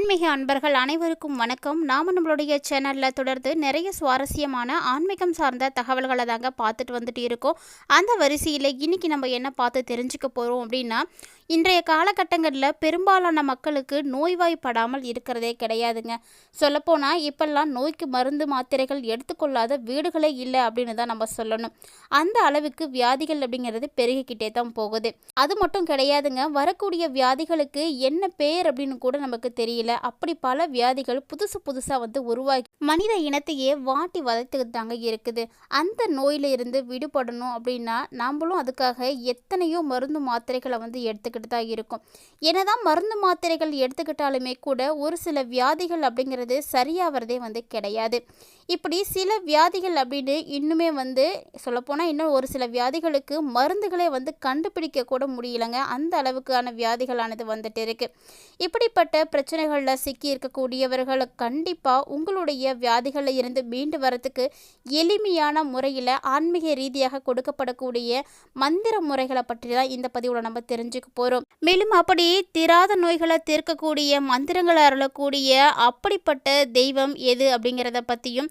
ஆன்மீக அன்பர்கள் அனைவருக்கும் வணக்கம். நாம நம்மளுடைய சேனலில் தொடர்ந்து நிறைய சுவாரஸ்யமான ஆன்மீகம் சார்ந்த தகவல்களை தாங்க பார்த்துட்டு வந்துட்டு இருக்கோம். அந்த வரிசையில் இன்னைக்கு நம்ம என்ன பார்த்து தெரிஞ்சுக்க போகிறோம் அப்படின்னா இன்றைய காலகட்டங்களில் பெரும்பாலான மக்களுக்கு நோய்வாய்ப்படாமல் இருக்கிறதே கிடையாதுங்க. சொல்லப்போனால் இப்பெல்லாம் நோய்க்கு மருந்து மாத்திரைகள் எடுத்துக்கொள்ளாத வீடுகளே இல்லை அப்படின்னு தான் நம்ம சொல்லணும். அந்த அளவுக்கு வியாதிகள் அப்படிங்கிறது பெருகிக்கிட்டே தான் போகுது. அது மட்டும் கிடையாதுங்க வரக்கூடிய வியாதிகளுக்கு என்ன பேர் அப்படின்னு கூட நமக்கு தெரியல. அப்படி பல வியாதிகள் புதுசு புதுசாக வந்து உருவாகி மனித இனத்தையே வாட்டி வதைத்துக்கிட்டு தாங்க இருக்குது. அந்த நோயிலிருந்து விடுபடணும் அப்படின்னா நாமளும் அதுக்காக எத்தனையோ மருந்து மாத்திரைகளை வந்து எடுத்துக்கிட்டு தான் இருக்கும். என்னதான் மருந்து மாத்திரைகள் எடுத்துக்கிட்டாலுமே கூட ஒரு சில வியாதிகள் அப்படிங்கிறது சரியாகிறதே வந்து கிடையாது. இப்படி சில வியாதிகள் அப்படின்னு இன்னுமே வந்து சொல்லப்போனால் இன்னும் ஒரு சில வியாதிகளுக்கு மருந்துகளே வந்து கண்டுபிடிக்க கூட முடியலங்க. அந்த அளவுக்கான வியாதிகளானது வந்துட்டு இருக்குது இப்படிப்பட்ட பிரச்சனைகளில் சிக்கி இருக்கக்கூடியவர்கள் கண்டிப்பாக உங்களுடைய வியாதிகளில் இருந்து மீண்டு வரத்துக்கு எளிமையான முறையில் ஆன்மீக ரீதியாக கொடுக்கப்படக்கூடிய மந்திர முறைகளை பற்றி தான் இந்த பதிவில் நம்ம தெரிஞ்சுக்க போகிறோம் மேலும் அப்படி திராத நோய்களை தீர்க்கக்கூடிய மந்திரங்களை அருளக்கூடிய அப்படிப்பட்ட தெய்வம் எது அப்படிங்கிறத பற்றியும்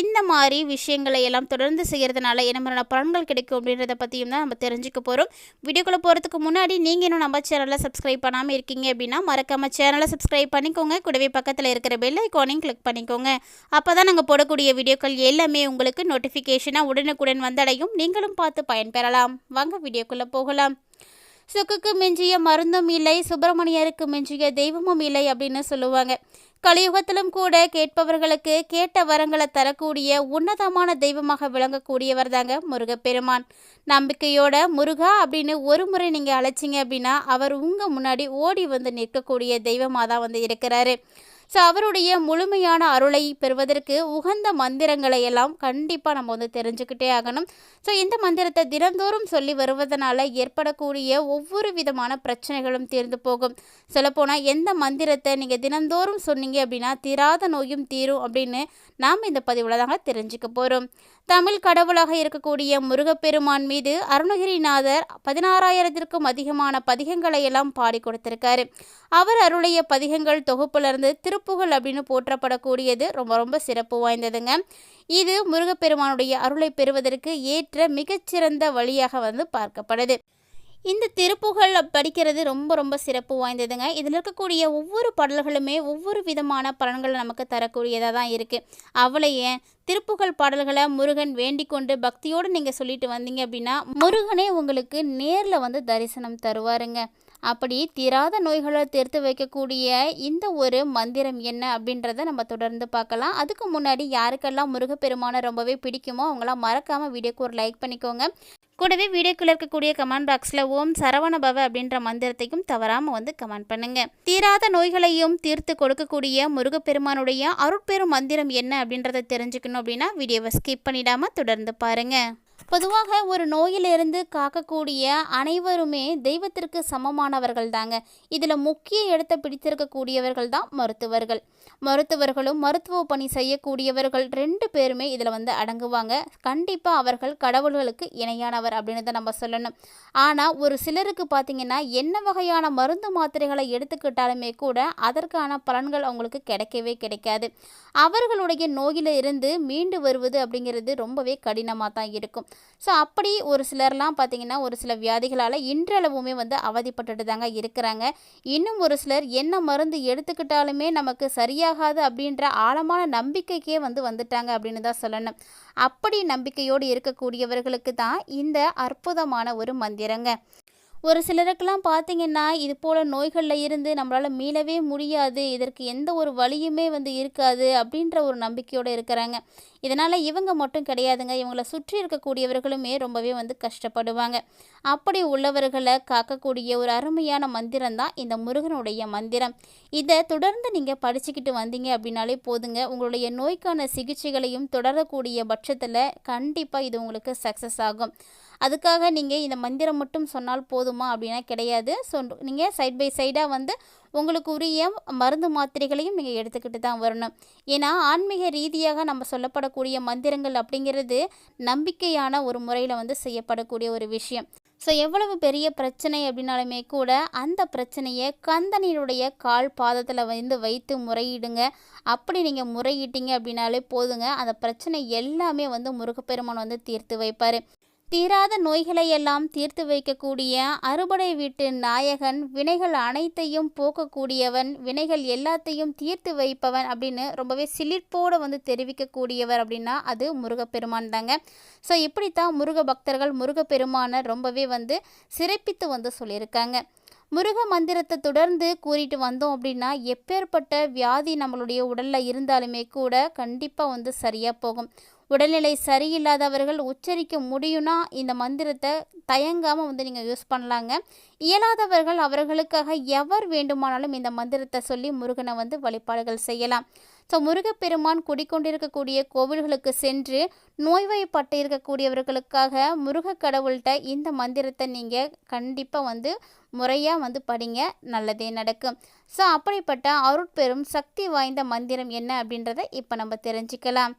இந்த மாதிரி விஷயங்களை எல்லாம் தொடர்ந்து செய்கிறதுனால என்ன மாதிரியான பலன்கள் கிடைக்கும் அப்படின்றத பற்றியும் தான் நம்ம தெரிஞ்சுக்க போகிறோம் வீடியோக்குள்ளே போகிறதுக்கு முன்னாடி நீங்கள் இன்னும் நம்ம சேனலை சப்ஸ்கிரைப் பண்ணாமல் இருக்கீங்க அப்படின்னா மறக்காமல் சேனலை சப்ஸ்கிரைப் பண்ணிக்கோங்க. கூடவே பக்கத்தில் இருக்கிற பெல் ஐக்கானையும் கிளிக் பண்ணிக்கோங்க. அப்போ தான் நாங்கள் போடக்கூடிய வீடியோக்கள் எல்லாமே உங்களுக்கு நோட்டிஃபிகேஷனாக உடனுக்குடன் வந்தடையும். நீங்களும் பார்த்து பயன்பெறலாம். வாங்க வீடியோக்குள்ளே போகலாம். சுக்குக்கு மிஞ்சிய மருந்தும் இல்லை சுப்பிரமணியருக்கு மிஞ்சிய தெய்வமும் இல்லை அப்படின்னு சொல்லுவாங்க. கலியுகத்திலும் கூட கேட்பவர்களுக்கு கேட்ட வரங்களை தரக்கூடிய உன்னதமான தெய்வமாக விளங்கக்கூடியவர் தாங்க முருகப்பெருமான். நம்பிக்கையோட முருகா அப்படின்னு ஒரு முறை நீங்கள் அழைச்சிங்க அப்படின்னா அவர் உங்கள் முன்னாடி ஓடி வந்து நிற்கக்கூடிய தெய்வமாக தான் வந்து இருக்கிறாரு. ஸோ அவருடைய முழுமையான அருளை பெறுவதற்கு உகந்த மந்திரங்களை எல்லாம் கண்டிப்பாக நம்ம வந்து தெரிஞ்சுக்கிட்டே ஆகணும். ஸோ இந்த மந்திரத்தை தினந்தோறும் சொல்லி வருவதனால ஏற்படக்கூடிய ஒவ்வொரு விதமான பிரச்சனைகளும் தீர்ந்து போகும். சொல்லப்போனால் எந்த மந்திரத்தை நீங்கள் தினந்தோறும் சொன்னீங்க அப்படின்னா தீராத நோயும் தீரும் அப்படின்னு நாம் இந்த பதிவில் தாங்க தெரிஞ்சுக்க போகிறோம் தமிழ் கடவுளாக இருக்கக்கூடிய முருகப்பெருமான் மீது அருணகிரிநாதர் பதினாறாயிரத்திற்கும் அதிகமான பதிகங்களை எல்லாம் பாடி கொடுத்திருக்காரு. அவர் அருளைய பதிகங்கள் தொகுப்புலேருந்து திருப்புகழ் அப்படின்னு போற்றப்படக்கூடியது. ரொம்ப ரொம்ப சிறப்பு வாய்ந்ததுங்க. இது முருகப்பெருமானுடைய அருளை பெறுவதற்கு ஏற்ற மிகச்சிறந்த வழியாக வந்து பார்க்கப்படுது. இந்த திருப்புகழ் படிக்கிறது ரொம்ப ரொம்ப சிறப்பு வாய்ந்ததுங்க. இதில் இருக்கக்கூடிய ஒவ்வொரு பாடல்களுமே ஒவ்வொரு விதமான பலன்களை நமக்கு தரக்கூடியதாக தான் இருக்குது அவளையே திருப்புகழ் பாடல்களை முருகன் வேண்டிக் கொண்டு பக்தியோடு நீங்கள் சொல்லிட்டு வந்தீங்க அப்படின்னா முருகனே உங்களுக்கு நேரில் வந்து தரிசனம் தருவாருங்க. அப்படி தீராத நோய்களை தீர்த்து வைக்கக்கூடிய இந்த ஒரு மந்திரம் என்ன அப்படின்றத நம்ம தொடர்ந்து பார்க்கலாம். அதுக்கு முன்னாடி யாருக்கெல்லாம் முருகப்பெருமானை ரொம்பவே பிடிக்குமோ அவங்களாம் மறக்காமல் வீடியோக்கு ஒரு லைக் பண்ணிக்கோங்க. கூடவே வீடியோக்குள்ள இருக்கக்கூடிய கமெண்ட் பாக்ஸில் ஓம் சரவண பவ அப்படின்ற மந்திரத்தையும் தவறாமல் வந்து கமெண்ட் பண்ணுங்க. தீராத நோய்களையும் தீர்த்து கொடுக்கக்கூடிய முருகப்பெருமானுடைய அருட்பெரும் மந்திரம் என்ன அப்படின்றத தெரிஞ்சுக்கணும் அப்படின்னா வீடியோவை ஸ்கிப் பண்ணிடாமல் தொடர்ந்து பாருங்கள் பொதுவாக ஒரு நோயிலிருந்து காக்கக்கூடிய அனைவருமே தெய்வத்திற்கு சமமானவர்கள் தாங்க இதில் முக்கிய இடத்தை பிடித்திருக்கக்கூடியவர்கள் தான் மருத்துவர்கள். மருத்துவர்களும் மருத்துவ பணி செய்யக்கூடியவர்கள் ரெண்டு பேருமே இதில் வந்து அடங்குவாங்க. கண்டிப்பாக அவர்கள் கடவுள்களுக்கு இணையானவர் அப்படின்னு தான் நம்ம சொல்லணும். ஆனால் ஒரு சிலருக்கு பார்த்திங்கன்னா என்ன வகையான மருந்து மாத்திரைகளை எடுத்துக்கிட்டாலுமே கூட அதற்கான பலன்கள் அவங்களுக்கு கிடைக்கவே கிடைக்காது. அவர்களுடைய நோயிலிருந்து மீண்டு வருவது அப்படிங்கிறது ரொம்பவே கடினமாக தான் இருக்கும். ஸோ அப்படி ஒரு சிலர்லாம் பார்த்திங்கன்னா ஒரு சில வியாதிகளால் இன்றளவுமே வந்து அவதிப்பட்டுட்டு தாங்க இருக்கிறாங்க. இன்னும் ஒரு சிலர் என்ன மருந்து எடுத்துக்கிட்டாலுமே நமக்கு சரியாகாது அப்படின்ற ஆழமான நம்பிக்கைக்கே வந்து வந்துட்டாங்க அப்படின்னு தான் சொல்லணும். அப்படி நம்பிக்கையோடு இருக்கக்கூடியவர்களுக்கு தான் இந்த அற்புதமான ஒரு மந்திரங்க. ஒரு சிலருக்கெல்லாம் பார்த்தீங்கன்னா இது போல் நோய்களில் இருந்து நம்மளால் மீளவே முடியாது இதற்கு எந்த ஒரு வழியுமே வந்து இருக்காது அப்படின்ற ஒரு நம்பிக்கையோடு இருக்கிறாங்க. இதனால் இவங்க மட்டும் கிடையாதுங்க. இவங்களை சுற்றி இருக்கக்கூடியவர்களுமே ரொம்பவே வந்து கஷ்டப்படுவாங்க. அப்படி உள்ளவர்களை காக்கக்கூடிய ஒரு அருமையான மந்திரம் தான் இந்த முருகனுடைய மந்திரம். இதை தொடர்ந்து நீங்கள் படிச்சுக்கிட்டு வந்தீங்க அப்படின்னாலே போதுங்க. உங்களுடைய நோய்க்கான சிகிச்சைகளையும் தொடரக்கூடிய பட்சத்தில் கண்டிப்பாக இது உங்களுக்கு சக்ஸஸ் ஆகும். அதுக்காக நீங்கள் இந்த மந்திரம் மட்டும் சொன்னால் போதுமா அப்படின்னா கிடையாது. ஸோ நீங்கள் சைட் பை சைடாக வந்து உங்களுக்கு உரிய மருந்து மாத்திரைகளையும் நீங்கள் எடுத்துக்கிட்டு தான் வரணும். ஏன்னா ஆன்மீக ரீதியாக நம்ம சொல்லப்படக்கூடிய மந்திரங்கள் அப்படிங்கிறது நம்பிக்கையான ஒரு முறையில் வந்து செய்யப்படக்கூடிய ஒரு விஷயம். ஸோ எவ்வளவு பெரிய பிரச்சனை அப்படின்னாலுமே கூட அந்த பிரச்சனையை கந்தனினுடைய கால் பாதத்தில் வந்து வைத்து முறையிடுங்க. அப்படி நீங்கள் முறையிட்டீங்க அப்படின்னாலே போதுங்க. அந்த பிரச்சனை எல்லாமே வந்து முருகப்பெருமான் வந்து தீர்த்து வைப்பார். தீராத நோய்களை எல்லாம் தீர்த்து வைக்கக்கூடிய அறுபடை வீட்டு நாயகன் வினைகள் அனைத்தையும் போக்கக்கூடியவன் வினைகள் எல்லாத்தையும் தீர்த்து வைப்பவன் அப்படின்னு ரொம்பவே சிலிர்ப்போடு வந்து தெரிவிக்கக்கூடியவர் அப்படின்னா அது முருகப்பெருமான் தாங்க. ஸோ இப்படித்தான் முருக பக்தர்கள் முருகப்பெருமானை ரொம்பவே வந்து சிறப்பித்து வந்து சொல்லியிருக்காங்க. முருக மந்திரத்தை தொடர்ந்து கூறிட்டு வந்தோம் அப்படின்னா எப்பேற்பட்ட வியாதி நம்மளுடைய உடலில் இருந்தாலுமே கூட கண்டிப்பாக வந்து சரியாக போகும். உடல்நிலை சரியில்லாதவர்கள் உச்சரிக்க முடியும்னா இந்த மந்திரத்தை தயங்காமல் வந்து நீங்கள் யூஸ் பண்ணலாங்க. இயலாதவர்கள் அவர்களுக்காக எவர் வேண்டுமானாலும் இந்த மந்திரத்தை சொல்லி முருகனை வந்து வழிபாடுகள் செய்யலாம். ஸோ முருகப்பெருமான் குடிக்கொண்டிருக்கக்கூடிய கோவில்களுக்கு சென்று நோய்வாய்ப்பட்டு இருக்கக்கூடியவர்களுக்காக முருக கடவுள்கிட்ட இந்த மந்திரத்தை நீங்கள் கண்டிப்பாக வந்து முறையாக வந்து படிங்க. நல்லதே நடக்கும். ஸோ அப்படிப்பட்ட அருட்பெரும் சக்தி வாய்ந்த மந்திரம் என்ன அப்படின்றத இப்போ நம்ம தெரிஞ்சுக்கலாம்.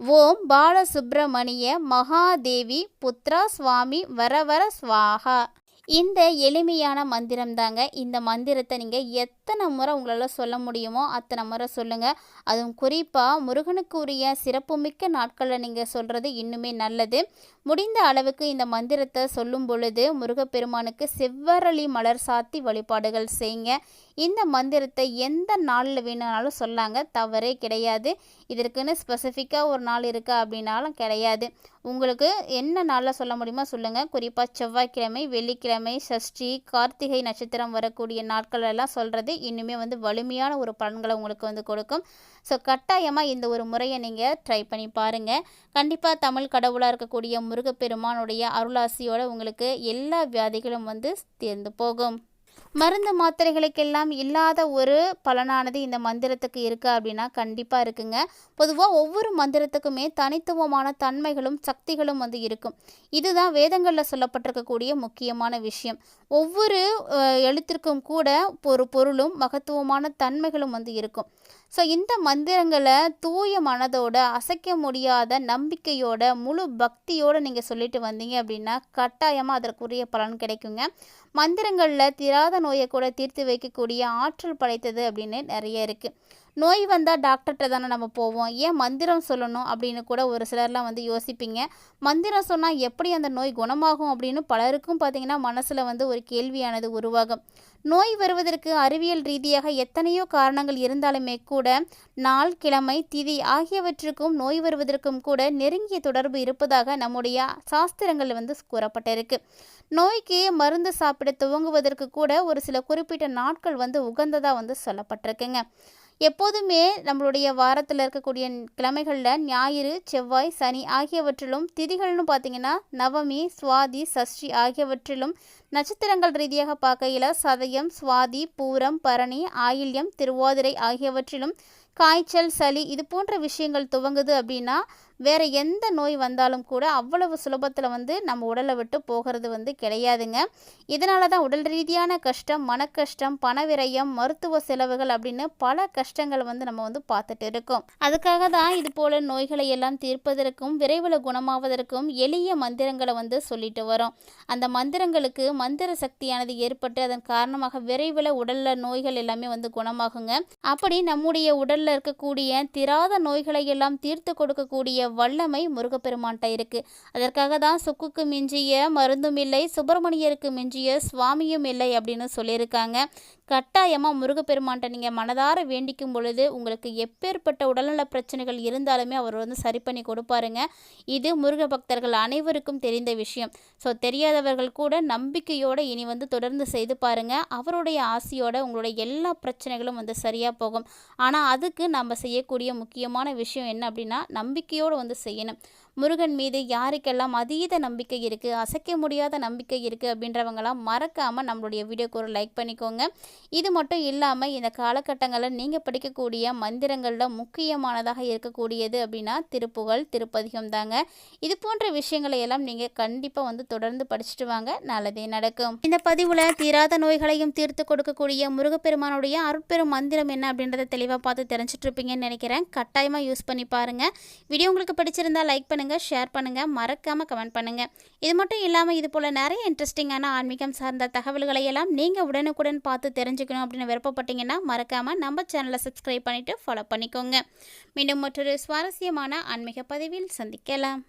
ஓம் பாலசுப்ரமணிய மகாதேவி புத்ரா சுவாமி வரவர சுவாகா. இந்த எளிமையான மந்திரம் தாங்க. இந்த மந்திரத்தை நீங்கள் எத்தனை முறை உங்களால் சொல்ல முடியுமோ அத்தனை முறை சொல்லுங்கள் அதுவும் குறிப்பாக முருகனுக்குரிய சிறப்புமிக்க நாட்களில் நீங்கள் சொல்கிறது இன்னுமே நல்லது. முடிந்த அளவுக்கு இந்த மந்திரத்தை சொல்லும் பொழுது முருகப்பெருமானுக்கு செவ்வரளி மலர் சாத்தி வழிபாடுகள் செய்யுங்க. இந்த மந்திரத்தை எந்த நாளில் வேணுனாலும் சொல்லாங்க. தவறே கிடையாது. இதற்குன்னு ஸ்பெசிஃபிக்காக ஒரு நாள் இருக்கா அப்படின்னாலும் கிடையாது. உங்களுக்கு என்ன நாளில் சொல்ல முடியுமோ சொல்லுங்கள் குறிப்பாக செவ்வாய்க்கிழமை வெள்ளிக்கிழமை சஷ்டி கார்த்திகை நட்சத்திரம் வரக்கூடிய நாட்கள் எல்லாம் சொல்கிறது இன்னுமே வந்து வலிமையான ஒரு பலன்களை உங்களுக்கு வந்து கொடுக்கும். ஸோ கட்டாயமாக இந்த ஒரு முறையை நீங்கள் ட்ரை பண்ணி பாருங்கள் கண்டிப்பாக தமிழ் கடவுளாக இருக்கக்கூடிய முருகப்பெருமானுடைய அருளாசியோடு உங்களுக்கு எல்லா வியாதிகளும் வந்து தேர்ந்து போகும். மருந்து மாத்திரைகளுக்கெல்லாம் இல்லாத ஒரு பலனானது இந்த மந்திரத்துக்கு இருக்குது அப்படின்னா கண்டிப்பாக இருக்குங்க. பொதுவாக ஒவ்வொரு மந்திரத்துக்குமே தனித்துவமான தன்மைகளும் சக்திகளும் வந்து இருக்கும். இதுதான் வேதங்களில் சொல்லப்பட்டிருக்கக்கூடிய முக்கியமான விஷயம். ஒவ்வொரு எழுத்திற்கும் கூட ஒரு பொருளும் மகத்துவமான தன்மைகளும் வந்து இருக்கும். ஸோ இந்த மந்திரங்களை தூய மனதோட அசைக்க முடியாத நம்பிக்கையோட முழு பக்தியோடு நீங்கள் சொல்லிட்டு வந்தீங்க அப்படின்னா கட்டாயமாக அதற்குரிய பலன் கிடைக்குங்க. மந்திரங்களில் திராத நோயை கூட தீர்த்து வைக்கக்கூடிய ஆற்றல் படைத்தது அப்படின்னு நிறைய இருக்குது நோய் வந்தால் டாக்டர்கிட்ட தானே நம்ம போவோம். ஏன் மந்திரம் சொல்லணும் அப்படின்னு கூட ஒரு சிலர்லாம் வந்து யோசிப்பீங்க. மந்திரம் சொன்னால் எப்படி அந்த நோய் குணமாகும் அப்படின்னு பலருக்கும் பார்த்திங்கன்னா மனசில் வந்து ஒரு கேள்வியானது உருவாகும். நோய் வருவதற்கு அறிவியல் ரீதியாக எத்தனையோ காரணங்கள் இருந்தாலுமே கூட நாள் கிழமை திதி ஆகியவற்றுக்கும் நோய் வருவதற்கும் கூட நெருங்கிய தொடர்பு இருப்பதாக நம்முடைய சாஸ்திரங்கள் வந்து கூறப்பட்டிருக்கு. நோய்க்கு மருந்து சாப்பிட துவங்குவதற்கு கூட ஒரு சில குறிப்பிட்ட நாட்கள் வந்து உகந்ததாக வந்து சொல்லப்பட்டிருக்குங்க. எப்போதுமே நம்மளுடைய வாரத்தில் இருக்கக்கூடிய கிழமைகளில் ஞாயிறு செவ்வாய் சனி ஆகியவற்றிலும் திதிகள்னு பார்த்தீங்கன்னா நவமி சுவாதி சஷ்டி ஆகியவற்றிலும் நட்சத்திரங்கள் ரீதியாக பார்க்கையில் சதயம் சுவாதி பூரம் பரணி ஆயில்யம் திருவாதிரை ஆகியவற்றிலும் காய்ச்சல் சளி இது போன்ற விஷயங்கள் துவங்குது அப்படின்னா வேறு எந்த நோய் வந்தாலும் கூட அவ்வளவு சுலபத்தில் வந்து நம்ம உடலை விட்டு போகிறது வந்து கிடையாதுங்க. இதனால தான் உடல் ரீதியான கஷ்டம் மன கஷ்டம் பணவிரயம் மருத்துவ செலவுகள் அப்படின்னு பல கஷ்டங்கள் வந்து நம்ம வந்து பார்த்துட்டு இருக்கோம். அதுக்காக தான் இது போல நோய்களை எல்லாம் தீர்ப்பதற்கும் விரைவில் குணமாவதற்கும் எளிய மந்திரங்களை வந்து சொல்லிட்டு வரோம். அந்த மந்திரங்களுக்கு மந்திர சக்தியானது ஏற்பட்டு அதன் காரணமாக விரைவில் உடலில் நோய்கள் எல்லாமே வந்து குணமாகுங்க. அப்படி நம்முடைய உடலில் இருக்கக்கூடிய திராத நோய்களை எல்லாம் தீர்த்து கொடுக்கக்கூடிய வல்லமை முருகப்பெருமான்கிட்ட இருக்குது அதற்காக தான் சுக்குக்கு மிஞ்சிய மருந்தும் இல்லை சுப்பிரமணியருக்கு மிஞ்சிய சுவாமியும் இல்லை அப்படின்னு சொல்லியிருக்காங்க. கட்டாயமாக முருகப்பெருமான்கிட்ட நீங்கள் மனதார வேண்டிக்கும் பொழுது உங்களுக்கு எப்பேற்பட்ட உடல்நல பிரச்சனைகள் இருந்தாலுமே அவர் வந்து சரி பண்ணி கொடுப்பாருங்க. இது முருக பக்தர்கள் அனைவருக்கும் தெரிந்த விஷயம். ஸோ தெரியாதவர்கள் கூட நம்பிக்கையோடு இனி வந்து தொடர்ந்து செய்து பாருங்கள் அவருடைய ஆசையோட உங்களுடைய எல்லா பிரச்சனைகளும் வந்து சரியாக போகும். ஆனால் அதுக்கு நம்ம செய்யக்கூடிய முக்கியமான விஷயம் என்ன அப்படின்னா நம்பிக்கையோடு வந்து செய்யணும். முருகன் மீது யாருக்கெல்லாம் அதீத நம்பிக்கை இருக்குது அசைக்க முடியாத நம்பிக்கை இருக்குது அப்படின்றவங்களாம் மறக்காமல் நம்மளுடைய வீடியோக்கு ஒரு லைக் பண்ணிக்கோங்க. இது மட்டும் இல்லாமல் இந்த காலகட்டங்களில் நீங்கள் படிக்கக்கூடிய மந்திரங்களில் முக்கியமானதாக இருக்கக்கூடியது அப்படின்னா திருப்புகழ் திருப்பதிகம் தாங்க. இது போன்ற விஷயங்களை எல்லாம் நீங்கள் கண்டிப்பாக வந்து தொடர்ந்து படிச்சுட்டு வாங்க. நல்லதே நடக்கும். இந்த பதிவில் தீராத நோய்களையும் தீர்த்து கொடுக்கக்கூடிய முருகப்பெருமானுடைய அருட்பெரும் மந்திரம் என்ன அப்படின்றத தெளிவாக பார்த்து தெரிஞ்சிட்ருப்பீங்கன்னு நினைக்கிறேன். கட்டாயமாக யூஸ் பண்ணி பாருங்கள் வீடியோ உங்களுக்கு பிடிச்சிருந்தா லைக் பண்ணுங்கள் ஷேர் பண்ணுங்கள் மறக்காமல் கமெண்ட் பண்ணுங்கள் இது மட்டும் இல்லாமல் இது போல் நிறைய இன்ட்ரெஸ்டிங்கான ஆன்மீகம் சார்ந்த தகவல்களை எல்லாம் நீங்கள் உடனுக்குடன் பார்த்து தெரிஞ்சுக்கணும் அப்படின்னு விருப்பப்பட்டீங்கன்னா மறக்காமல் நம்ம சேனலை சப்ஸ்கிரைப் பண்ணிவிட்டு ஃபாலோ பண்ணிக்கோங்க. மீண்டும் மற்றொரு சுவாரஸ்யமான ஆன்மீக பதிவில் சந்திக்கலாம்.